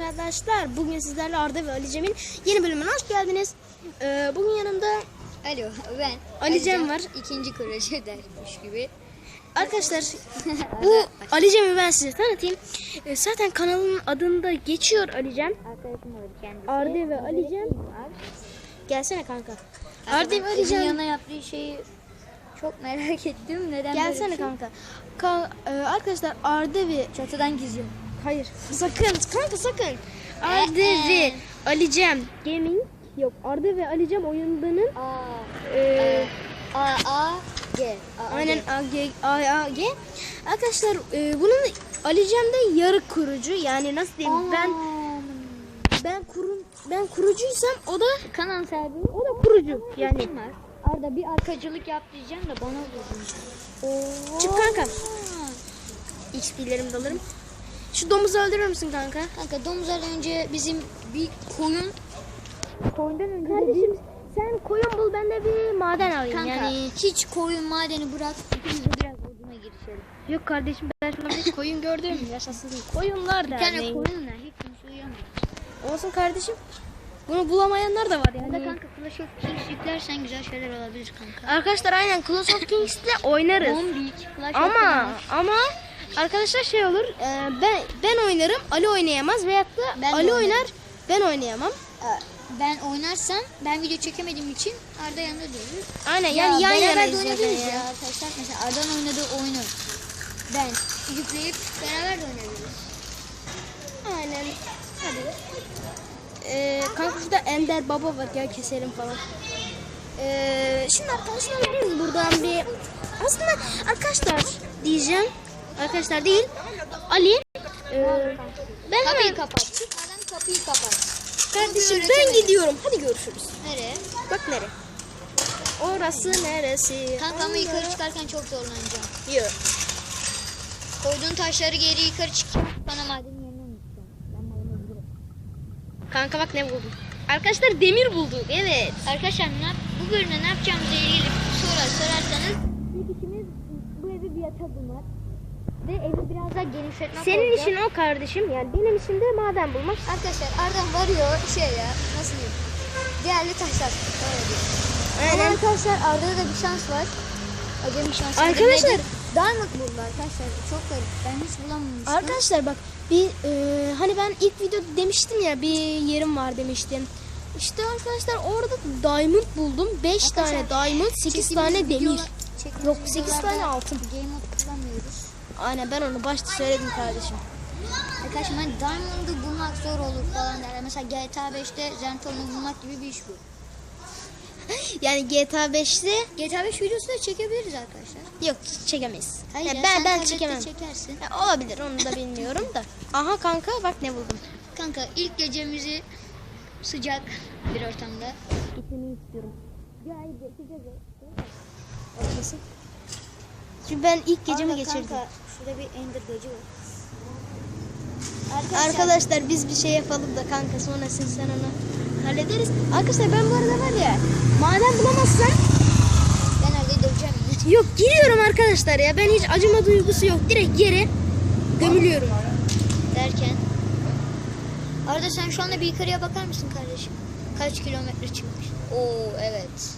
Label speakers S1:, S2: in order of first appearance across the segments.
S1: arkadaşlar. Bugün sizlerle Arda ve Ali Cem'in yeni bölümüne hoş geldiniz. Ee, bugün yanımda
S2: Alo ben
S1: Ali Cem var.
S2: İkinci proje dermiş gibi.
S1: arkadaşlar bu Ali Cem'i ben size tanıtayım. Ee, zaten kanalın adında geçiyor Ali Cem.
S2: Arkadaşım var kendisi.
S1: Arda ve Ali Cem. Gelsene kanka. Arda ve Ali Cem.
S2: yana yaptığı şeyi çok merak ettim. Neden böyle
S1: Gelsene
S2: bir şey?
S1: kanka. Ka- e, arkadaşlar Arda ve
S2: Çatıdan gizliyorum.
S1: Hayır. Sakın. Kanka sakın. Arda
S2: Ee,
S1: ve Ali Cem Gaming. Yok Arda ve Ali Cem oyunlarının
S2: A
S1: e,
S2: A A G. A, A,
S1: Aynen
S2: G.
S1: AG, AAG. Arkadaşlar e, bunun Ali Cem de yarı kurucu. Yani nasıl diyeyim? Ben ben kurum ben kurucuysam o da
S2: kanal sahibi.
S1: o da kurucu. Yani
S2: Kim var? Arda bir arkacılık yap diyeceğim de bana vurdun.
S1: çık kanka. XP'lerimi de alırım. Şu domuzu öldürür müsün kanka?
S2: Kanka domuzlardan önce bizim bir koyun koyundan önce de
S1: Kardeşim sen koyun bul ben de bir maden alayım.
S2: Kanka
S1: Yani
S2: hiç koyun madeni bırak. İkimiz de biraz oduna girişelim.
S1: yok kardeşim ben şurada bir koyun gördüm. Yaşasın koyunlar
S2: Bir
S1: da.
S2: tane
S1: ne-
S2: koyun ne? Hiç kimse uyuyamıyor.
S1: Olsun kardeşim. Bunu bulamayanlar da var
S2: Ya
S1: yani.
S2: da kanka Clash of Kings yüklersen güzel şeyler olabilir kanka.
S1: Arkadaşlar aynen Clash of Kings'le oynarız.
S2: Bombik, Clash of
S1: Ama
S2: Kings.
S1: ama arkadaşlar şey olur. e, ben ben oynarım, Ali oynayamaz veyahut da
S2: Ben de
S1: Ali
S2: oynarım.
S1: oynar, ben oynayamam.
S2: Ee, Ben oynarsam ben video çekemediğim için Arda yanında durur.
S1: Aynen yani yan
S2: beraber
S1: yanayız
S2: de
S1: zaten ya.
S2: ya arkadaşlar. Mesela Arda'nın oynadığı oyunu ben yükleyip beraber de oynayabiliriz.
S1: Aynen. Hadi. Ee, kanka şurada Ender Baba var ya keselim falan. Ee, şimdi arkadaşlar biz buradan bir aslında arkadaşlar diyeceğim. Arkadaşlar değil. Ali ee, ben
S2: Kapıyı
S1: hemen
S2: kapat. Çıkmadan kapıyı kapat.
S1: kardeşim ben gidiyorum. Hadi görüşürüz.
S2: Nereye?
S1: Bak nere? Orası neresi?
S2: Kanka ama yukarı çıkarken çok zorlanacağım.
S1: Yok.
S2: Koyduğun taşları geri yukarı çıkacağım. Bana madenin yerine unutacağım. Ben madeni bilirim.
S1: Kanka bak ne buldum. Arkadaşlar demir bulduk. Evet.
S2: Arkadaşlar ne yap bu bölümde ne yapacağımızla ilgili sorular sorarsanız ilk işimiz bu evi bir yatak bulmak. Ve evi biraz daha genişletmek
S1: Senin
S2: olacak.
S1: işin o kardeşim. Yani benim işim de maden bulmak.
S2: Arkadaşlar Arda'm varıyor şey ya nasıl diyeyim. Değerli taşlar. Öyle diyeyim. Ama arkadaşlar Arda'da da bir şans var. Acem bir şans.
S1: Arkadaşlar-
S2: Nedir? Diamond buldu arkadaşlar. Çok garip. Ben hiç bulamamıştım.
S1: Arkadaşlar bak bir e, hani ben ilk videoda demiştim ya bir yerim var demiştim. İşte arkadaşlar orada diamond buldum. 5 tane diamond, 8
S2: Çektiğimiz
S1: tane demir.
S2: videolar-
S1: Yok, sekiz
S2: videolarda
S1: tane altın.
S2: Game.
S1: Aynen ben onu başta söyledim kardeşim.
S2: Arkadaşlar hani Diamond'ı bulmak zor olur falan derler. Mesela GTA 5'te Zentorn'u bulmak gibi bir iş bu.
S1: Yani GTA 5'te
S2: GTA 5 videosu da çekebiliriz arkadaşlar.
S1: yok çekemeyiz.
S2: Hayır
S1: Ya
S2: ya,
S1: ben
S2: sen
S1: ben
S2: tablette
S1: çekemem.
S2: çekersin.
S1: Ya olabilir onu da bilmiyorum da. Aha kanka bak ne buldum.
S2: Kanka ilk gecemizi sıcak bir ortamda.
S1: Gitmeyi istiyorum.
S2: Ya hayır geçeceğiz.
S1: Çünkü ben ilk gecemi
S2: Arda
S1: geçirdim.
S2: Kanka şurada bir ender gacı var.
S1: Arkadaşlar biz bir şey yapalım da kanka sonra sen, sen onu hallederiz. Arkadaşlar ben bu arada var ya maden bulamazsam
S2: ben döveceğim.
S1: yok giriyorum arkadaşlar ya ben hiç acıma duygusu yok direkt yere gömülüyorum.
S2: Derken. Arda sen şu anda bir yukarıya bakar mısın kardeşim? Kaç kilometre çıkmış? Oo evet.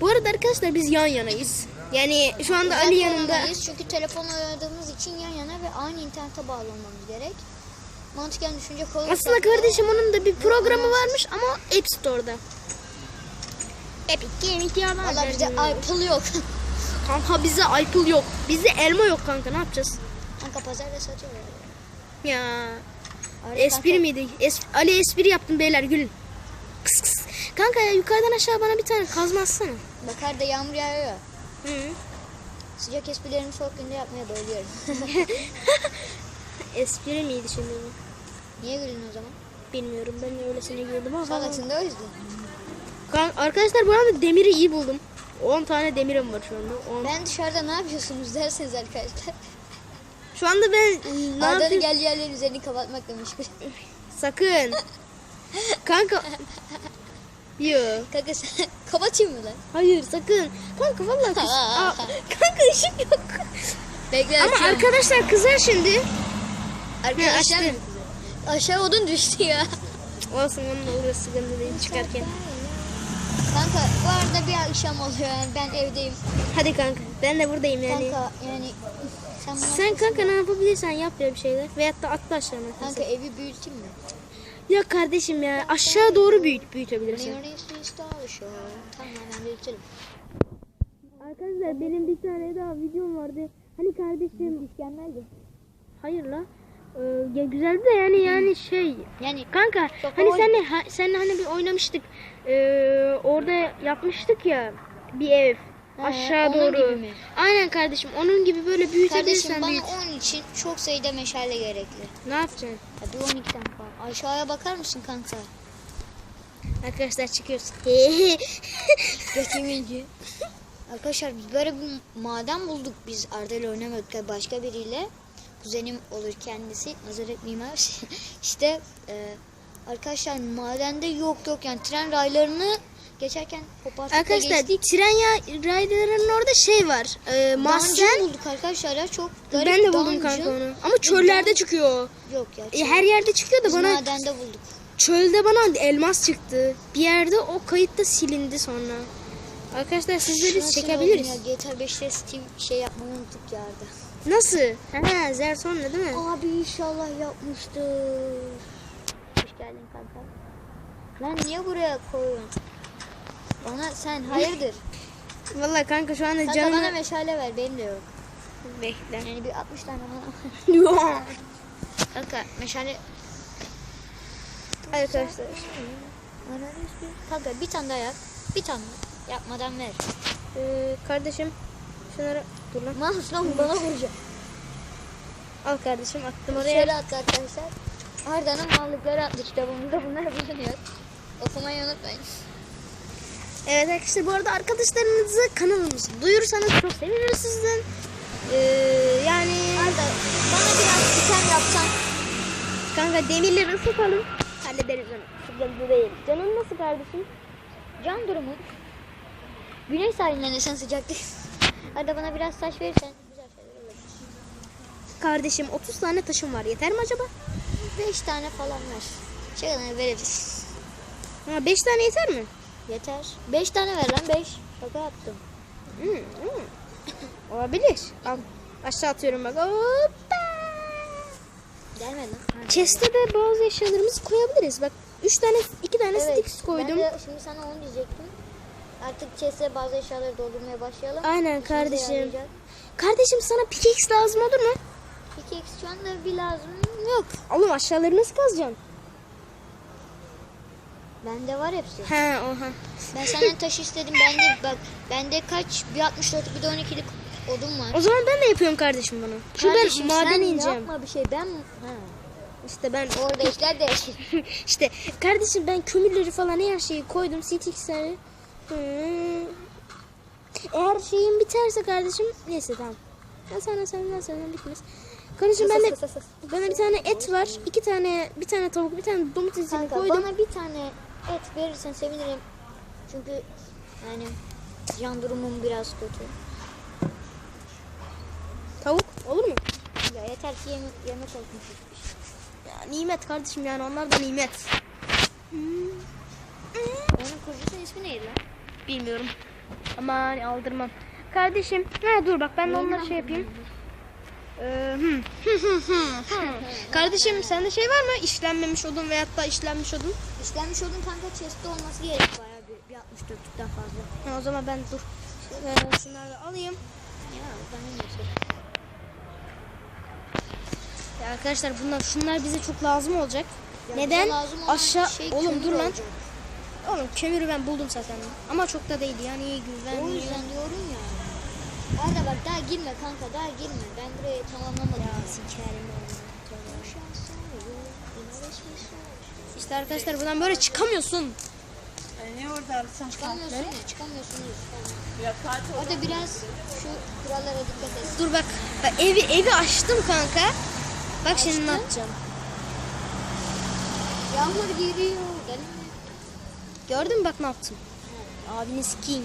S1: Bu arada arkadaşlar biz yan yanayız. Yani şu anda Ali
S2: Uzak
S1: yanında.
S2: Çünkü telefon oynadığımız için yan yana ve aynı internete bağlanmamız gerek. Mantıken düşünce kolay.
S1: Aslında kardeşim onun da bir programı varmış ama App Store'da. Epic Gaming ya
S2: Valla bize Apple yok.
S1: Kanka bize Apple yok. Bizde elma yok kanka ne yapacağız?
S2: Kanka pazarda satıyorlar.
S1: Ya
S2: Arda
S1: espri
S2: kanka-
S1: miydi? Es- Ali espri yaptım beyler gülün. Kıs kıs. Kanka ya yukarıdan aşağı bana bir tane kazma atsana.
S2: Bak Arda yağmur yağıyor.
S1: Hı.
S2: Sıcak esprilerimi soğuk günde yapmaya bayılıyorum.
S1: espri miydi şimdi bu?
S2: Niye güldün o zaman?
S1: Bilmiyorum ben öylesine güldüm ama.
S2: Salaksın da o yüzden.
S1: Kan- arkadaşlar bu arada demiri iyi buldum. 10 tane demirim var şu anda. 10.
S2: Ben dışarıda ne yapıyorsunuz derseniz arkadaşlar.
S1: Şu anda ben ne
S2: Arda'nın
S1: yapayım?
S2: gel yerlerin üzerini kapatmakla meşgul.
S1: Sakın. Kanka. Yok.
S2: Kanka sen kapatayım mı lan?
S1: Hayır sakın. Kanka vallahi kız. Aa, kanka ışık yok.
S2: Bekle
S1: Ama
S2: açıyorum.
S1: arkadaşlar kızar şimdi.
S2: Arkadaşlar
S1: açtım.
S2: aşağı odun düştü ya.
S1: Olsun onun oluyor sıkıntı değil çıkarken.
S2: Kanka bu arada bir akşam oluyor yani ben evdeyim.
S1: Hadi kanka ben de buradayım yani.
S2: Kanka yani sen bana
S1: Sen kanka ne yapabilirsen yap ya bir şeyler. Veyahut da atla aşağı mesela.
S2: kanka evi büyüteyim mi?
S1: Ya kardeşim ya aşağı doğru büyüt büyütebilirsin.
S2: Tamam hemen büyütelim.
S1: Arkadaşlar benim bir tane daha videom vardı. Hani kardeşim
S2: Mükemmeldi.
S1: hayır la. Ee, ya güzeldi de yani yani şey
S2: Yani
S1: kanka hani senle ha, senle hani bir oynamıştık. Ee, orada yapmıştık ya bir ev
S2: He,
S1: aşağı doğru. Aynen kardeşim onun gibi böyle büyütebilirsen
S2: kardeşim bana
S1: büyüt.
S2: onun için çok sayıda meşale gerekli.
S1: Ne yapacaksın?
S2: Ya bir 12 tane falan. Aşağıya bakar mısın kanka?
S1: Arkadaşlar çıkıyoruz.
S2: Götümüncü. Arkadaşlar biz böyle bir maden bulduk biz Arda ile oynamadık başka biriyle. Kuzenim olur kendisi. Nazaret mimar. işte e, arkadaşlar madende yok yok yani tren raylarını geçerken kopartıp da
S1: Arkadaşlar
S2: geçtik.
S1: tren ya raylarının orada şey var. E, mahzen.
S2: bulduk arkadaşlar ya çok garip
S1: Ben de buldum kanka onu. Ama çöllerde çıkıyor.
S2: Yok ya.
S1: E, her yerde çıkıyor da
S2: biz
S1: bana
S2: madende bulduk.
S1: çölde bana elmas çıktı. Bir yerde o kayıt da silindi sonra. Arkadaşlar siz de
S2: Şuna
S1: biz çekebiliriz.
S2: Ya, GTA 5'te Steam şey yapmayı unuttuk ya Arda.
S1: Nasıl? He, ne değil mi?
S2: Abi inşallah yapmıştır. Hoş geldin kanka. Lan niye buraya koyuyorsun? Bana sen hayırdır?
S1: Vallahi kanka şu anda
S2: Kanka
S1: canım...
S2: bana meşale ver benim de yok.
S1: Bekle.
S2: Yani bir 60 tane bana. Kanka meşale.
S1: Arkadaşlar.
S2: Kanka bir tane daha yap. Bir tane yapmadan ver.
S1: Ee, kardeşim şunları dur lan.
S2: Mahsus lan bana vuracak.
S1: Al kardeşim attım oraya.
S2: Şöyle attı arkadaşlar. Arda'nın mallıkları attı kitabımızda bunlar bulunuyor. Okumayı unutmayın.
S1: Evet arkadaşlar bu arada arkadaşlarınızı kanalımızı duyurursanız çok seviniriz sizden. Ee, yani
S2: Arda bana biraz diken yapsan.
S1: kanka demirleri ısıtalım. Hallederiz onu. Sıkıntı değil. Canın nasıl kardeşim?
S2: Can durumu. Güneş sahiline nesen sıcaklık. Arda bana biraz taş verirsen güzel şeyler olur.
S1: Kardeşim 30 tane taşım var. Yeter mi acaba?
S2: 5 tane falan ver. Şey veririz.
S1: Ha 5 tane yeter mi?
S2: Yeter. 5 tane ver lan 5. Şaka yaptım.
S1: Hmm, hmm. Olabilir. Al. Aşağı atıyorum bak. Hoppa.
S2: Gelme lan.
S1: Chest'e de bazı eşyalarımızı koyabiliriz. Bak 3 tane 2 tane sticks koydum.
S2: Ben de şimdi sana onu diyecektim. Artık chest'e bazı eşyaları doldurmaya başlayalım.
S1: Aynen
S2: İşimize
S1: kardeşim.
S2: yarayacak.
S1: Kardeşim sana pickaxe lazım olur mu?
S2: Pickaxe şu anda bir lazım yok.
S1: Oğlum aşağıları nasıl kazacaksın?
S2: Bende var hepsi.
S1: He oha.
S2: Ben senden taş istedim. Bende bak bende kaç bir 64 bir de 12'lik odun var.
S1: O zaman ben de yapıyorum kardeşim bunu. Şu
S2: Kardeşim,
S1: ben maden
S2: sen
S1: ineceğim.
S2: yapma bir şey ben ha.
S1: İşte ben
S2: Orada işler değişir.
S1: işte kardeşim ben kömürleri falan her şeyi koydum. CTX'leri. Hmm. Eğer şeyim biterse kardeşim neyse tamam. Ben sana sen ben sana bitmez. Kardeşim ben de bana bir tane et var. iki tane bir tane tavuk bir tane
S2: Kanka
S1: koydum.
S2: bana bir tane et verirsen sevinirim. Çünkü yani can durumum biraz kötü.
S1: Tavuk olur mu?
S2: Ya yeter ki yemek, yemek olsun.
S1: Ya nimet kardeşim yani onlar da nimet.
S2: Onun kurucusunun ismi neydi lan?
S1: Bilmiyorum. Aman aldırmam. Kardeşim, ha dur bak ben de onları şey yapayım. Ee, hmm. Kardeşim sende şey var mı? İşlenmemiş odun veyahut da işlenmiş odun.
S2: İşlenmiş odun kanka chest'te olması gerek bayağı bir, bir 64'lükten fazla.
S1: Ha, o zaman ben dur. Şöyle şunları da alayım.
S2: Ya ben de neyse.
S1: Ya arkadaşlar bunlar şunlar bize çok lazım olacak.
S2: Ya
S1: Neden?
S2: lazım
S1: Aşağı
S2: şey
S1: oğlum dur lan.
S2: olacak.
S1: Oğlum kömürü ben buldum zaten. Ama çok da değil yani iyi
S2: O
S1: güvenli.
S2: yüzden diyorum ya. Arda bak daha girme kanka daha girme. Ben burayı tamamlamadım. Ya sikerim
S1: İşte arkadaşlar buradan böyle çıkamıyorsun.
S3: Ne orada sen
S2: Çıkamıyorsun ya çıkamıyorsunuz.
S3: Ya kaç
S2: Orada biraz şu kurallara dikkat et.
S1: Dur bak. bak evi evi açtım kanka. Bak şimdi ne
S2: Açtın?
S1: yapacağım.
S2: Yağmur geliyor. Gelme.
S1: Gördün mü bak ne yaptım. Abiniz king.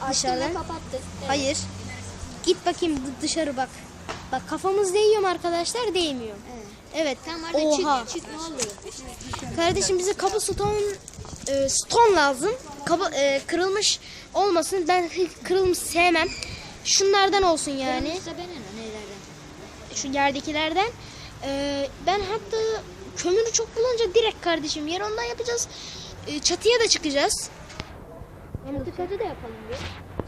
S2: Açtın ve
S1: Dışarıdan.
S2: kapattı. Evet.
S1: Hayır. Git bakayım dışarı bak. Bak kafamız değiyor mu arkadaşlar? Değmiyor.
S2: Evet.
S1: Evet.
S2: Tamam Arda
S1: Oha.
S2: çık ne oluyor?
S1: Kardeşim bize kapı stone e, stone lazım. Kapı e, kırılmış olmasın. Ben hiç kırılmış sevmem. Şunlardan olsun yani.
S2: Ben nelerden?
S1: Şu yerdekilerden. E, ben hatta kömürü çok bulunca direkt kardeşim yer ondan yapacağız. E, çatıya da çıkacağız.
S2: Çatı katı da yapalım bir.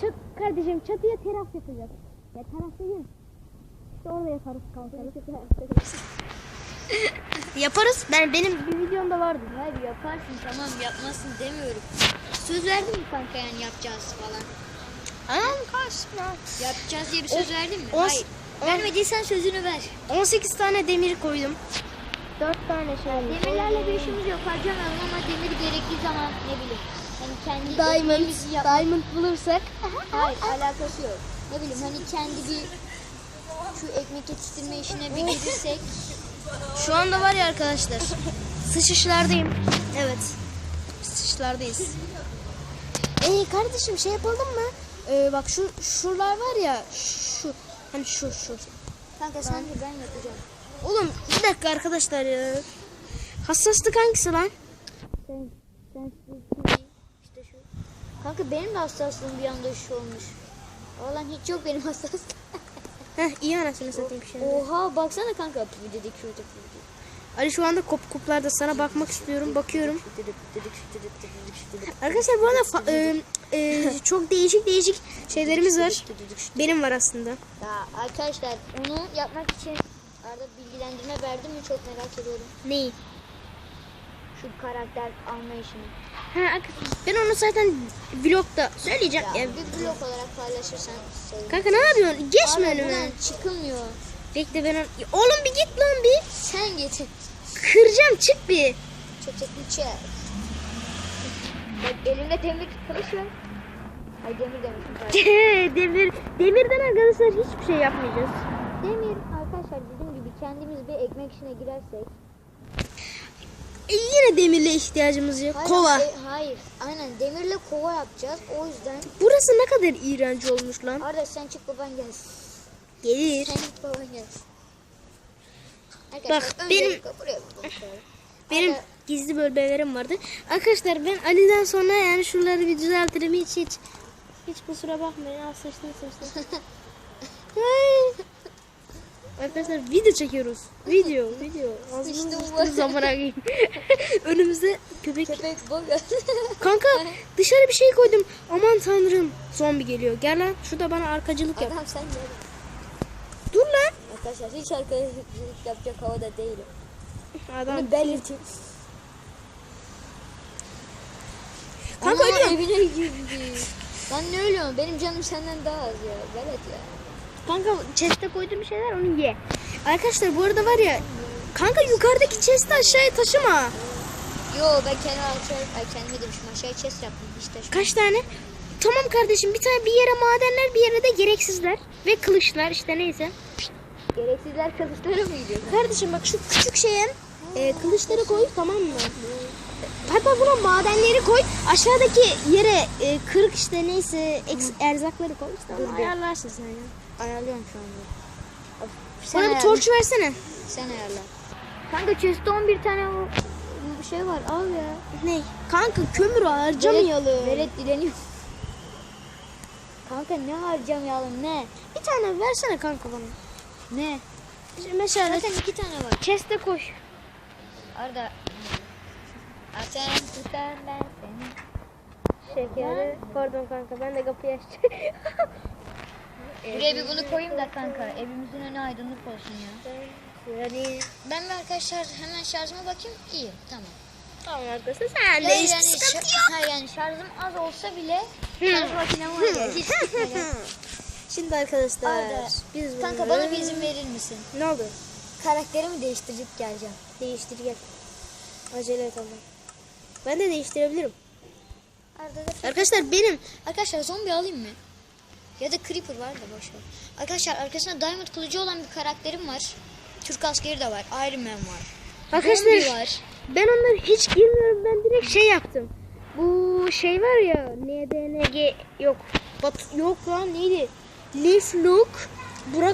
S1: Çat, kardeşim çatıya teras yapacağız. Ya teras değil İşte orada yaparız kalkarız. yaparız. Ben benim bir videomda vardı.
S2: Hayır yaparsın tamam yapmazsın demiyorum. Söz verdin mi kanka yani yapacağız falan?
S1: Anam kaçma.
S2: Yapacağız diye bir söz verdin mi?
S1: on-
S2: Hayır.
S1: on-
S2: Vermediysen sözünü ver.
S1: 18 tane demir koydum. 4 tane şey.
S2: Demirlerle bir işimiz yok harcamayalım ama demir gerektiği zaman ne bileyim. Hani kendi
S1: Diamond, diamond bulursak.
S2: Hayır alakası yok. Ne bileyim hani kendi bir şu ekmek yetiştirme işine bir girirsek.
S1: Şu anda var ya arkadaşlar. Sıçışlardayım. Evet. Sıçışlardayız. Ee kardeşim şey yapalım mı? Ee, bak şu şuralar var ya şu hani şu şu.
S2: Kanka sen de ben yapacağım.
S1: Oğlum bir dakika arkadaşlar ya. Hassaslık hangisi lan?
S2: Sen, sen işte şu. Kanka benim de hassaslığım bir anda şu olmuş. Vallahi hiç yok benim hassaslığım.
S1: Heh iyi anasını satayım şimdi.
S2: Oha baksana kanka. Dedik şurada.
S1: Ali şu anda kop kuplarda sana bakmak istiyorum. Bakıyorum. Arkadaşlar bu arada e, e, çok değişik değişik şeylerimiz var. Benim var aslında.
S2: Ya arkadaşlar onu yapmak için arada bilgilendirme verdim mi çok merak ediyorum.
S1: Neyi?
S2: Şu karakter anlayışını.
S1: Ha, ben onu zaten vlogda söyleyeceğim.
S2: Ya
S1: Ya,
S2: bir blog olarak paylaşırsan sevinirim.
S1: kanka ne yapıyorsun? Geçme
S2: Abi
S1: önüme.
S2: çıkılmıyor.
S1: Bekle ben onu- Oğlum bir git lan bir.
S2: Sen getir.
S1: Kıracağım çık bir.
S2: Çöçekli çek. Bak elimde demir kılıç var. Ay demir demişim.
S1: Demir, demirden arkadaşlar hiçbir şey yapmayacağız.
S2: Demir arkadaşlar dediğim gibi kendimiz bir ekmek işine girersek.
S1: E, yine demirle ihtiyacımız yok.
S2: Hayır,
S1: Kova.
S2: e, hayır. Aynen demirle kova yapacağız. O yüzden
S1: Burası ne kadar iğrenç olmuş lan.
S2: Arda sen çık baban gelsin.
S1: Gelir.
S2: Sen git baban gelsin.
S1: Bak,
S2: buraya bir bakalım.
S1: Benim
S2: Arda-
S1: gizli bölmelerim vardı. Arkadaşlar ben Ali'den sonra yani şuraları bir düzeltirim hiç hiç. Hiç kusura bakmayın. Al sıçtın sıçtın. Arkadaşlar video çekiyoruz. Video, video. Ağzımızı sıçtığımız
S2: bu.
S1: zamana koyayım. Önümüzde köpek.
S2: Köpek baga.
S1: Kanka dışarı bir şey koydum. Aman tanrım. Zombi geliyor. Gel lan şurada bana arkacılık yap.
S2: Adam sen gel.
S1: Dur lan.
S2: Arkadaşlar hiç arkadaşlık yapacak havada değilim.
S1: Adam.
S2: Bunu belirteyim.
S1: Kanka ölüyorum.
S2: evine girdi. Lan ne ölüyorsun? Benim canım senden daha az ya. Velet ya.
S1: Kanka chest'e koyduğum şeyler onu ye. Arkadaşlar bu arada var ya. Kanka yukarıdaki chest'i aşağıya taşıma.
S2: Yo ben kendi aşağı, ay kendime demişim aşağıya chest yaptım işte.
S1: Kaç tane? Tamam kardeşim bir tane bir yere madenler bir yere de gereksizler. Ve kılıçlar işte neyse.
S2: Gereksizler kılıçlara mı gidiyor?
S1: Kardeşim bak şu küçük şeye e, kılıçları koy tamam mı? Hatta buna madenleri koy. Aşağıdaki yere e, kırık işte neyse erzakları koy.
S2: Dur.
S1: ayarlarsın sen ya.
S2: Ayarlıyorum şu anda. Of, Sen
S1: Bana bir
S2: ayarla.
S1: torç versene.
S2: Sen ayarla. Kanka chest'te 11 tane o bir şey var al ya.
S1: Ne? Kanka kömür harcamayalım.
S2: Velet dileniyor. Kanka ne harcamayalım ne?
S1: Bir tane versene kanka bana.
S2: Ne?
S1: Mesela
S2: Zaten iki tane var.
S1: chest'e koy.
S2: Arda. Açan tutan ben seni.
S1: Şekeri. Pardon kanka ben de kapıyı açacağım.
S2: Buraya bir bunu koyayım da kanka. Evimizin önü aydınlık olsun ya.
S1: yani
S2: Ben ve arkadaşlar hemen şarjıma bakayım. İyi tamam.
S1: tamam arkadaşlar sen de hiç sıkıntı
S2: şa-
S1: yok.
S2: ha, yani şarjım az olsa bile şarj makinem var ya. Hiç.
S1: Şimdi arkadaşlar
S2: Arda,
S1: biz
S2: Kanka bana bir izin verir misin?
S1: Ne oldu?
S2: Karakterimi değiştirip geleceğim.
S1: Değiştir gel. Acele et ama. Ben de değiştirebilirim.
S2: Arda da
S1: Arkadaşlar benim
S2: Arkadaşlar zombi alayım mı? Ya da creeper var da boş ver. Arkadaşlar arkasında diamond kılıcı olan bir karakterim var. Türk askeri de var. Iron Man var.
S1: Arkadaşlar
S2: var.
S1: ben onları hiç girmiyorum. Ben direkt şey yaptım. Bu şey var ya NDNG yok. Bat yok lan neydi? Leaf Look Burak